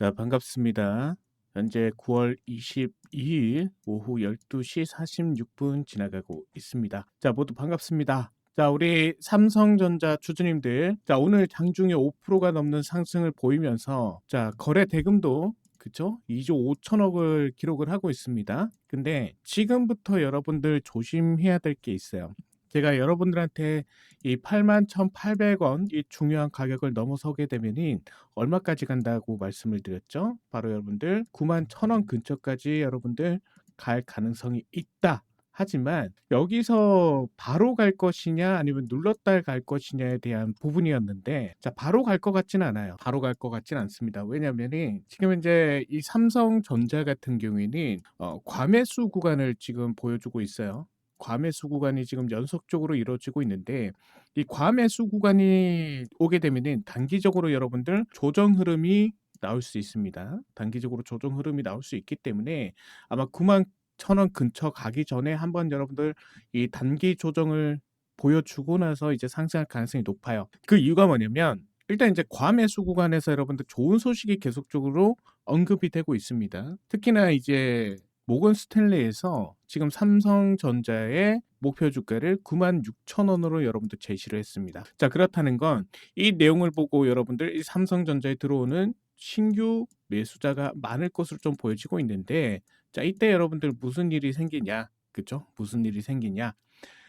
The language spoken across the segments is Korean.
자, 반갑습니다. 현재 9월 22일 오후 12시 46분 지나가고 있습니다. 자, 모두 반갑습니다. 자, 우리 삼성전자 주주님들. 자, 오늘 장중에 5%가 넘는 상승을 보이면서 자, 거래 대금도 그쵸? 2조 5천억을 기록을 하고 있습니다. 근데 지금부터 여러분들 조심해야 될 게 있어요. 제가 여러분들한테 이 81,800원 이 중요한 가격을 넘어서게 되면은 얼마까지 간다고 말씀을 드렸죠? 바로 여러분들 91,000원 근처까지 여러분들 갈 가능성이 있다. 하지만 여기서 바로 갈 것이냐 아니면 눌렀다 갈 것이냐에 대한 부분이었는데 자 바로 갈 것 같지는 않아요. 바로 갈 것 같지는 않습니다. 왜냐하면은 지금 이제 이 삼성전자 같은 경우에는 어, 과매수 구간을 지금 보여주고 있어요. 과매수 구간이 지금 연속적으로 이루어지고 있는데 이 과매수 구간이 오게 되면은 단기적으로 여러분들 조정 흐름이 나올 수 있습니다. 단기적으로 조정 흐름이 나올 수 있기 때문에 아마 9만 천원 근처 가기 전에 한번 여러분들 이 단기 조정을 보여주고 나서 이제 상승할 가능성이 높아요. 그 이유가 뭐냐면 일단 이제 과매수 구간에서 여러분들 좋은 소식이 계속적으로 언급이 되고 있습니다. 특히나 이제 모건 스탠레이에서 지금 삼성전자의 목표 주가를 96,000원으로 여러분들 제시를 했습니다. 자, 그렇다는 건 이 내용을 보고 여러분들 이 삼성전자에 들어오는 신규 매수자가 많을 것으로 좀 보여지고 있는데 자, 이때 여러분들 무슨 일이 생기냐? 그죠? 무슨 일이 생기냐?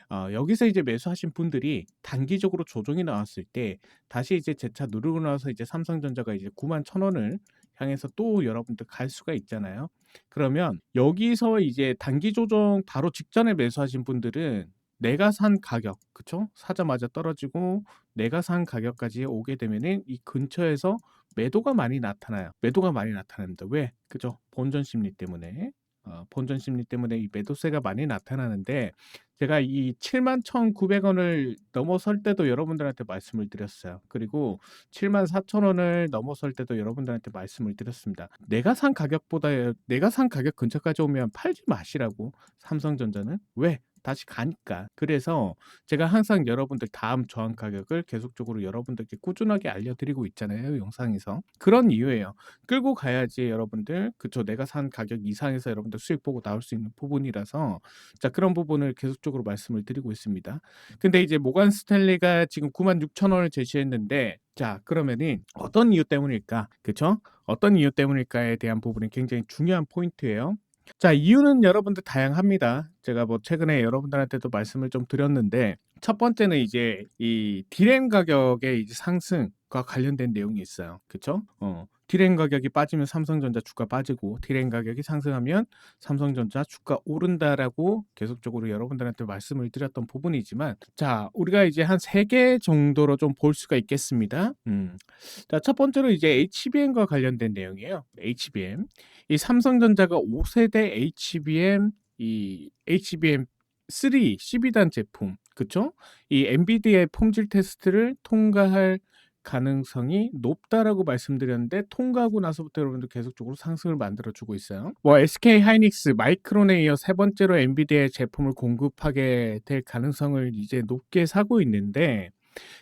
어, 여기서 이제 매수하신 분들이 단기적으로 조정이 나왔을 때 다시 이제 재차 누르고 나서 이제 삼성전자가 이제 9만 천 원을 향해서 또 여러분들 갈 수가 있잖아요. 그러면 여기서 이제 단기 조정 바로 직전에 매수하신 분들은 내가 산 가격, 그쵸? 사자마자 떨어지고 내가 산 가격까지 오게 되면은 이 근처에서 매도가 많이 나타나요. 매도가 많이 나타납니다. 왜? 그죠? 본전 심리 때문에. 어, 본전 심리 때문에 이 매도세가 많이 나타나는데 제가 이 71,900원을 넘어설 때도 여러분들한테 말씀을 드렸어요. 그리고 74,000원을 넘어설 때도 여러분들한테 말씀을 드렸습니다. 내가 산 가격보다 내가 산 가격 근처까지 오면 팔지 마시라고 삼성전자는 왜? 다시 가니까. 그래서 제가 항상 여러분들 다음 저항 가격을 계속적으로 여러분들께 꾸준하게 알려드리고 있잖아요. 영상에서. 그런 이유예요. 끌고 가야지 여러분들 그쵸 내가 산 가격 이상에서 여러분들 수익 보고 나올 수 있는 부분이라서 자 그런 부분을 계속적으로 말씀을 드리고 있습니다. 근데 이제 모간 스탠리가 지금 96,000원을 제시했는데 자 그러면은 어떤 이유 때문일까? 그쵸? 어떤 이유 때문일까에 대한 부분이 굉장히 중요한 포인트예요. 자, 이유는 여러분들 다양합니다. 제가 뭐 최근에 여러분들한테도 말씀을 좀 드렸는데 첫 번째는 이제 이 디램 가격의 이제 상승과 관련된 내용이 있어요. 그쵸? 어. 디램 가격이 빠지면 삼성전자 주가 빠지고 디램 가격이 상승하면 삼성전자 주가 오른다라고 계속적으로 여러분들한테 말씀을 드렸던 부분이지만 자 우리가 이제 한 세 개 정도로 좀 볼 수가 있겠습니다. 음. 자첫 번째로 이제 HBM과 관련된 내용이에요. HBM 이 삼성전자가 5세대 HBM 이 HBM 3 12단 제품 그쵸? 이 엔비디아의 폼질 테스트를 통과할 가능성이 높다라고 말씀드렸는데 통과하고 나서부터 여러분들 계속적으로 상승을 만들어 주고 있어요. 뭐 SK 하이닉스, 마이크론에 이어 세 번째로 엔비디아의 제품을 공급하게 될 가능성을 이제 높게 사고 있는데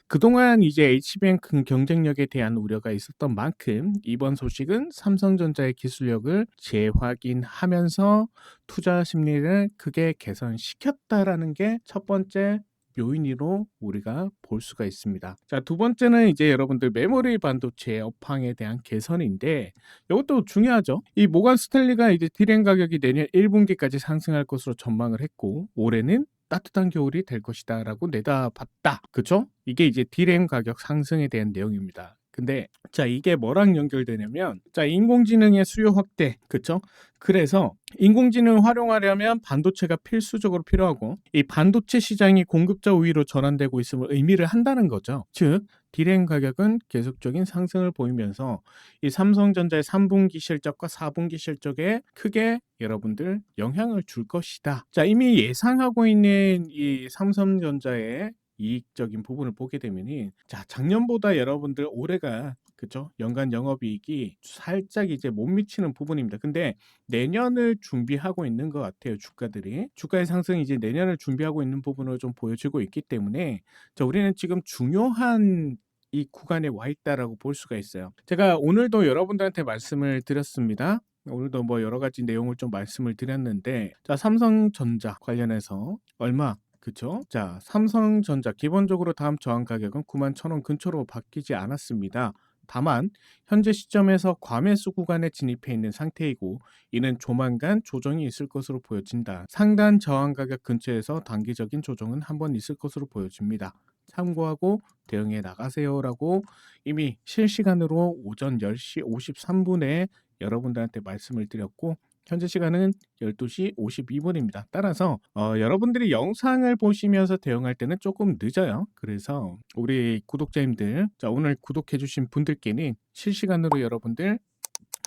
그동안 이제 HBM 큰 경쟁력에 대한 우려가 있었던 만큼 이번 소식은 삼성전자의 기술력을 재확인하면서 투자 심리를 크게 개선시켰다라는 게 첫 번째 요인으로 우리가 볼 수가 있습니다. 자, 두 번째는 이제 여러분들 메모리 반도체 업황에 대한 개선인데 이것도 중요하죠. 이 모간 스탠리가 이제 디램 가격이 내년 1분기까지 상승할 것으로 전망을 했고 올해는 따뜻한 겨울이 될 것이다라고 내다봤다. 그쵸? 이게 이제 디램 가격 상승에 대한 내용입니다. 근데 자 이게 뭐랑 연결되냐면 자 인공지능의 수요 확대 그쵸? 그래서 인공지능을 활용하려면 반도체가 필수적으로 필요하고 이 반도체 시장이 공급자 우위로 전환되고 있음을 의미를 한다는 거죠. 즉 디램 가격은 계속적인 상승을 보이면서 이 삼성전자의 3분기 실적과 4분기 실적에 크게 여러분들 영향을 줄 것이다. 자 이미 예상하고 있는 이 삼성전자의 이익적인 부분을 보게 되면이 자 작년보다 여러분들 올해가 그죠 연간 영업이익이 살짝 이제 못 미치는 부분입니다. 근데 내년을 준비하고 있는 것 같아요 주가들이 주가의 상승이 이제 내년을 준비하고 있는 부분을 좀 보여주고 있기 때문에 자 우리는 지금 중요한 이 구간에 와 있다라고 볼 수가 있어요. 제가 오늘도 여러분들한테 말씀을 드렸습니다. 오늘도 뭐 여러 가지 내용을 좀 말씀을 드렸는데 자 삼성전자 관련해서 얼마 그쵸? 자 삼성전자 기본적으로 다음 저항 가격은 9만 1,000원 근처로 바뀌지 않았습니다. 다만 현재 시점에서 과매수 구간에 진입해 있는 상태이고 이는 조만간 조정이 있을 것으로 보여진다. 상단 저항 가격 근처에서 단기적인 조정은 한번 있을 것으로 보여집니다. 참고하고 대응해 나가세요라고 이미 실시간으로 오전 10시 53분에 여러분들한테 말씀을 드렸고 현재 시간은 12시 52분입니다. 따라서 어, 여러분들이 영상을 보시면서 대응할 때는 조금 늦어요. 그래서 우리 구독자님들 자 오늘 구독해주신 분들께는 실시간으로 여러분들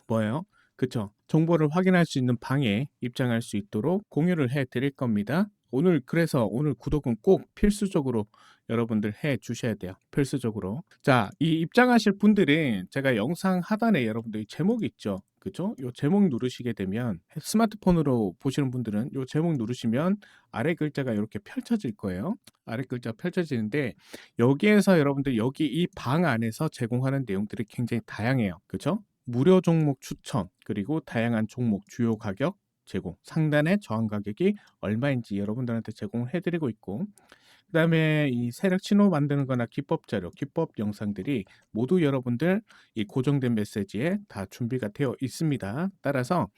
뭐예요? 그쵸? 정보를 확인할 수 있는 방에 입장할 수 있도록 공유를 해 드릴 겁니다. 오늘 그래서 오늘 구독은 꼭 필수적으로 여러분들 해 주셔야 돼요. 필수적으로. 자, 이 입장하실 분들은 제가 영상 하단에 여러분들 제목이 있죠. 그죠? 요 제목 누르시게 되면 스마트폰으로 보시는 분들은 요 제목 누르시면 아래 글자가 이렇게 펼쳐질 거예요. 아래 글자 펼쳐지는데 여기에서 여러분들 여기 이 방 안에서 제공하는 내용들이 굉장히 다양해요. 그죠? 무료 종목 추천 그리고 다양한 종목 주요 가격 제공 상단의 저항 가격이 얼마인지 여러분들한테 제공을 해드리고 있고 그 다음에 이 세력 신호 만드는 거나 기법 자료, 기법 영상들이 모두 여러분들 이 고정된 메시지에 다 준비가 되어 있습니다. 따라서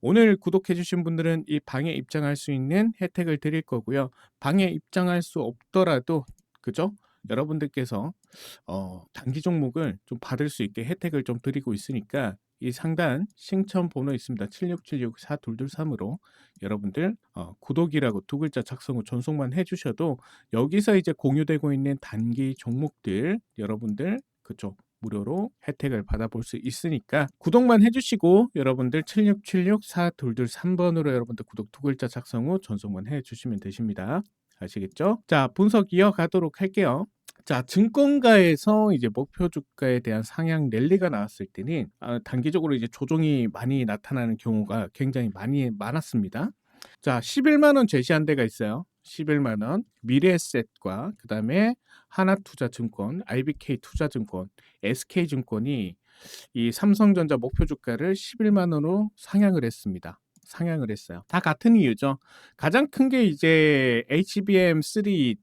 오늘 구독해 주신 분들은 이 방에 입장할 수 있는 혜택을 드릴 거고요. 방에 입장할 수 없더라도 그죠? 여러분들께서 어, 단기 종목을 좀 받을 수 있게 혜택을 좀 드리고 있으니까 이 상단 신청 번호 있습니다. 76764223으로 여러분들 어, 구독이라고 두 글자 작성 후 전송만 해주셔도 여기서 이제 공유되고 있는 단기 종목들 여러분들 그쪽 무료로 혜택을 받아볼 수 있으니까 구독만 해주시고 여러분들 76764223번으로 여러분들 구독 두 글자 작성 후 전송만 해주시면 되십니다. 아시겠죠? 자 분석 이어가도록 할게요. 자, 증권가에서 이제 목표 주가에 대한 상향 랠리가 나왔을 때는 아, 단기적으로 이제 조정이 많이 나타나는 경우가 굉장히 많이 많았습니다. 자, 11만 원 제시한 데가 있어요. 11만 원 미래에셋과 그다음에 하나투자증권, IBK 투자증권, SK증권이 이 삼성전자 목표 주가를 11만 원으로 상향을 했습니다. 상향을 했어요. 다 같은 이유죠. 가장 큰 게 이제 HBM3 2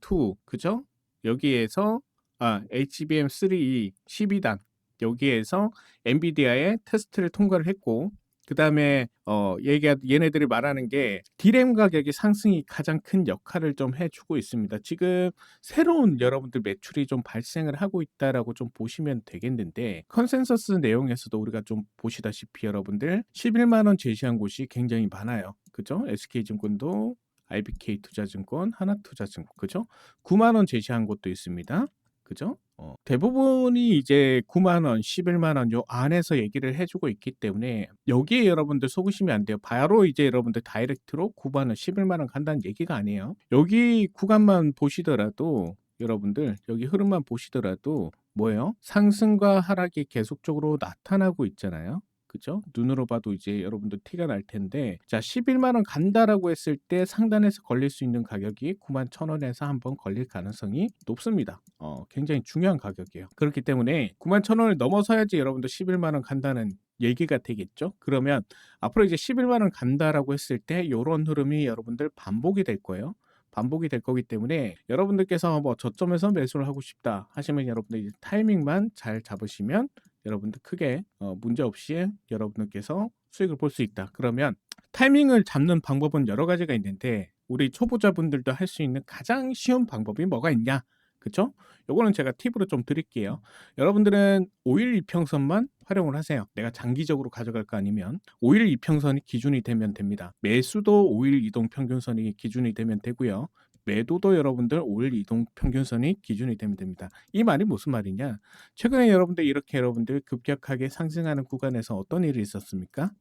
그죠? 여기에서 아, HBM3 12단 여기에서 엔비디아의 테스트를 통과를 했고 그 다음에 어 얘가 얘네들이 말하는 게 디램 가격의 상승이 가장 큰 역할을 좀 해주고 있습니다. 지금 새로운 여러분들 매출이 좀 발생을 하고 있다라고 좀 보시면 되겠는데 컨센서스 내용에서도 우리가 좀 보시다시피 여러분들 11만 원 제시한 곳이 굉장히 많아요. 그죠? SK증권도 IBK 투자증권, 하나투자증권, 그죠? 9만 원 제시한 곳도 있습니다. 그죠? 어, 대부분이 이제 9만 원, 11만 원 요 안에서 얘기를 해주고 있기 때문에 여기에 여러분들 속으시면 안 돼요. 바로 이제 여러분들 다이렉트로 9만 원, 11만 원 간다는 얘기가 아니에요. 여기 구간만 보시더라도 여러분들 여기 흐름만 보시더라도 뭐예요? 상승과 하락이 계속적으로 나타나고 있잖아요. 그죠? 눈으로 봐도 이제 여러분들 티가 날 텐데 자 11만 원 간다라고 했을 때 상단에서 걸릴 수 있는 가격이 9만 1천 원에서 한번 걸릴 가능성이 높습니다. 어, 굉장히 중요한 가격이에요. 그렇기 때문에 9만 1천 원을 넘어서야지 여러분들 11만 원 간다는 얘기가 되겠죠. 그러면 앞으로 이제 11만 원 간다라고 했을 때 이런 흐름이 여러분들 반복이 될 거예요. 반복이 될 거기 때문에 여러분들께서 뭐 저점에서 매수를 하고 싶다 하시면 여러분들 타이밍만 잘 잡으시면 여러분들 크게 어, 문제 없이 여러분들께서 수익을 볼 수 있다. 그러면 타이밍을 잡는 방법은 여러 가지가 있는데 우리 초보자분들도 할 수 있는 가장 쉬운 방법이 뭐가 있냐? 그쵸? 요거는 제가 팁으로 좀 드릴게요. 여러분들은 5일 이평선만 활용을 하세요. 내가 장기적으로 가져갈 거 아니면 5일 이평선이 기준이 되면 됩니다. 매수도 5일 이동 평균선이 기준이 되면 되고요. 매도도 여러분들 5일 이동 평균선이 기준이 되면 됩니다. 이 말이 무슨 말이냐? 최근에 여러분들 이렇게 여러분들 급격하게 상승하는 구간에서 어떤 일이 있었습니까?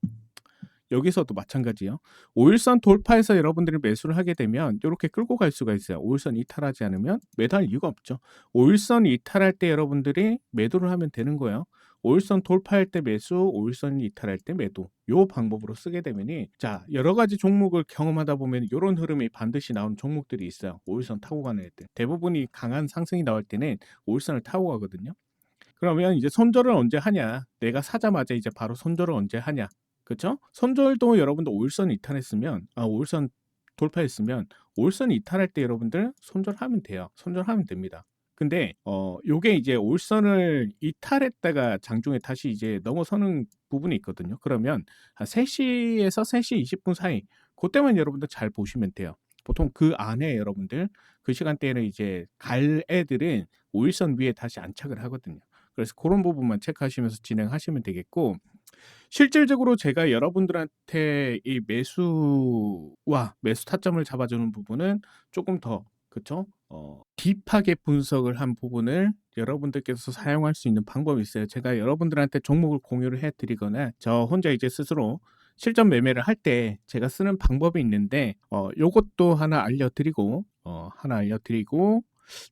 여기서도 마찬가지요. 5일선 돌파해서 여러분들이 매수를 하게 되면 이렇게 끌고 갈 수가 있어요. 5일선 이탈하지 않으면 매도할 이유가 없죠. 5일선 이탈할 때 여러분들이 매도를 하면 되는 거예요. 5일선 돌파할 때 매수, 5일선 이탈할 때 매도. 요 방법으로 쓰게 되면이 자, 여러 가지 종목을 경험하다 보면 이런 흐름이 반드시 나오는 종목들이 있어요. 5일선 타고 가는 애들. 대부분이 강한 상승이 나올 때는 5일선을 타고 가거든요. 그러면 이제 손절을 언제 하냐? 내가 사자마자 이제 바로 손절을 언제 하냐? 그쵸? 손절도 여러분들 5일선 이탈했으면 아 5일선 돌파했으면 5일선 이탈할 때 여러분들 손절하면 돼요. 손절하면 됩니다. 근데 어 요게 이제 5일선을 이탈했다가 장중에 다시 이제 넘어서는 부분이 있거든요. 그러면 한 3시에서 3시 20분 사이 고때만 여러분들 잘 보시면 돼요. 보통 그 안에 여러분들 그 시간대에는 이제 갈 애들은 5일선 위에 다시 안착을 하거든요. 그래서 그런 부분만 체크하시면서 진행하시면 되겠고 실질적으로 제가 여러분들한테 이 매수와 매수 타점을 잡아주는 부분은 조금 더 그쵸? 어, 딥하게 분석을 한 부분을 여러분들께서 사용할 수 있는 방법이 있어요. 제가 여러분들한테 종목을 공유를 해드리거나 저 혼자 이제 스스로 실전 매매를 할 때 제가 쓰는 방법이 있는데 어, 요것도 하나 알려드리고 어, 하나 알려드리고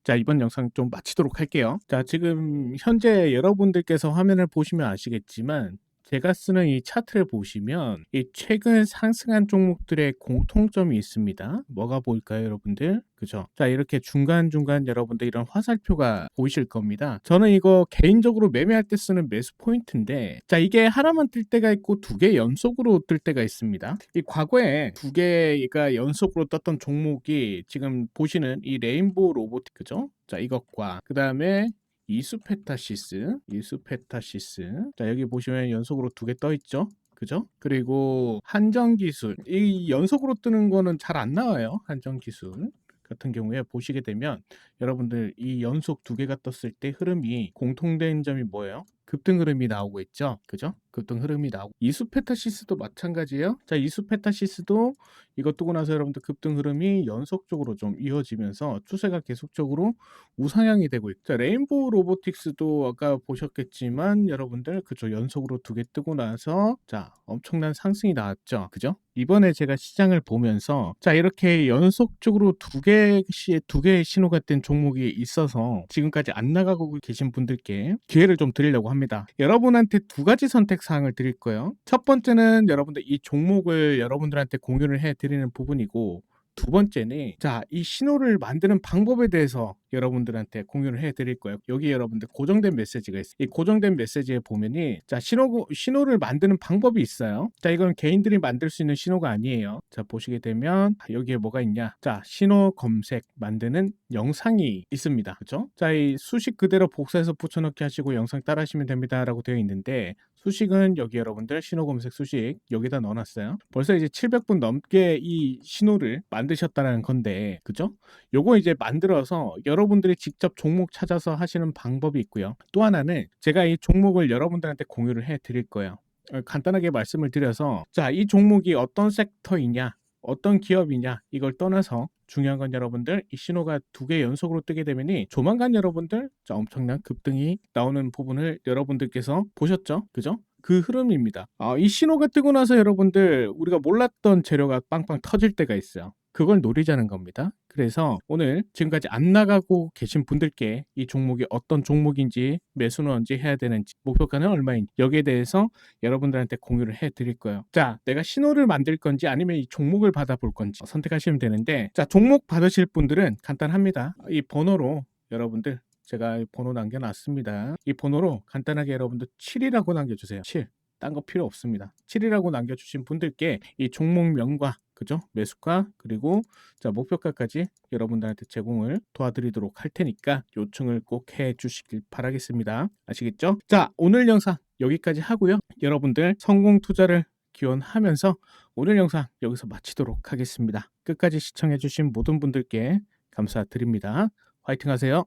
자 이번 영상 좀 마치도록 할게요. 자 지금 현재 여러분들께서 화면을 보시면 아시겠지만 제가 쓰는 이 차트를 보시면 이 최근 상승한 종목들의 공통점이 있습니다. 뭐가 보일까요, 여러분들? 그죠? 자, 이렇게 중간중간 여러분들 이런 화살표가 보이실 겁니다. 저는 이거 개인적으로 매매할 때 쓰는 매수 포인트인데, 자, 이게 하나만 뜰 때가 있고 두 개 연속으로 뜰 때가 있습니다. 이 과거에 두 개가 연속으로 떴던 종목이 지금 보시는 이 레인보우 로보틱, 그죠? 자, 이것과 그 다음에 이수페타시스, 이수페타시스. 자, 여기 보시면 연속으로 두 개 떠 있죠? 그죠? 그리고 한정 기술. 이 연속으로 뜨는 거는 잘 안 나와요. 한정 기술. 같은 경우에 보시게 되면 여러분들 이 연속 두 개가 떴을 때 흐름이 공통된 점이 뭐예요? 급등 흐름이 나오고 있죠. 그죠? 급등 흐름이 나오고 이수페타시스도 마찬가지예요. 자, 이수페타시스도 이거 뜨고 나서 여러분들 급등 흐름이 연속적으로 좀 이어지면서 추세가 계속적으로 우상향이 되고 있죠. 자, 레인보우 로보틱스도 아까 보셨겠지만 여러분들 그죠? 연속으로 두 개 뜨고 나서 자, 엄청난 상승이 나왔죠. 그죠? 이번에 제가 시장을 보면서 자, 이렇게 연속적으로 두 개씩 두 개의 신호가 뜬 종목이 있어서 지금까지 안 나가고 계신 분들께 기회를 좀 드리려고 합니다. 여러분한테 두 가지 선택 사항을 드릴 거예요. 첫 번째는 여러분들 이 종목을 여러분들한테 공유를 해 드리는 부분이고 두 번째는 자, 이 신호를 만드는 방법에 대해서 여러분들한테 공유를 해 드릴 거예요. 여기 여러분들 고정된 메시지가 있어요. 이 고정된 메시지에 보면이 자, 신호 신호를 만드는 방법이 있어요. 자, 이건 개인들이 만들 수 있는 신호가 아니에요. 자, 보시게 되면 여기에 뭐가 있냐? 자, 신호 검색 만드는 영상이 있습니다. 그렇죠? 자, 이 수식 그대로 복사해서 붙여넣기 하시고 영상 따라하시면 됩니다라고 되어 있는데 수식은 여기 여러분들 신호 검색 수식 여기다 넣어놨어요. 벌써 이제 700분 넘게 이 신호를 만드셨다는 건데, 그죠? 요거 이제 만들어서 여러분들이 직접 종목 찾아서 하시는 방법이 있고요. 또 하나는 제가 이 종목을 여러분들한테 공유를 해 드릴 거예요. 어, 간단하게 말씀을 드려서 자, 이 종목이 어떤 섹터이냐, 어떤 기업이냐 이걸 떠나서 중요한 건 여러분들 이 신호가 두 개 연속으로 뜨게 되면이 조만간 여러분들 자, 엄청난 급등이 나오는 부분을 여러분들께서 보셨죠? 그죠? 그 흐름입니다. 아, 이 신호가 뜨고 나서 여러분들 우리가 몰랐던 재료가 빵빵 터질 때가 있어요. 그걸 노리자는 겁니다. 그래서 오늘 지금까지 안 나가고 계신 분들께 이 종목이 어떤 종목인지 매수는 언제 해야 되는지 목표가는 얼마인지 여기에 대해서 여러분들한테 공유를 해 드릴 거예요. 자, 내가 신호를 만들 건지 아니면 이 종목을 받아볼 건지 선택하시면 되는데 자, 종목 받으실 분들은 간단합니다. 이 번호로 여러분들 제가 번호 남겨놨습니다. 이 번호로 간단하게 여러분들 7이라고 남겨주세요. 7. 딴 거 필요 없습니다. 7이라고 남겨주신 분들께 이 종목명과 그죠? 매수가 그리고 자 목표가까지 여러분들한테 제공을 도와드리도록 할 테니까 요청을 꼭 해주시길 바라겠습니다. 아시겠죠? 자 오늘 영상 여기까지 하고요. 여러분들 성공 투자를 기원하면서 오늘 영상 여기서 마치도록 하겠습니다. 끝까지 시청해주신 모든 분들께 감사드립니다. 화이팅 하세요.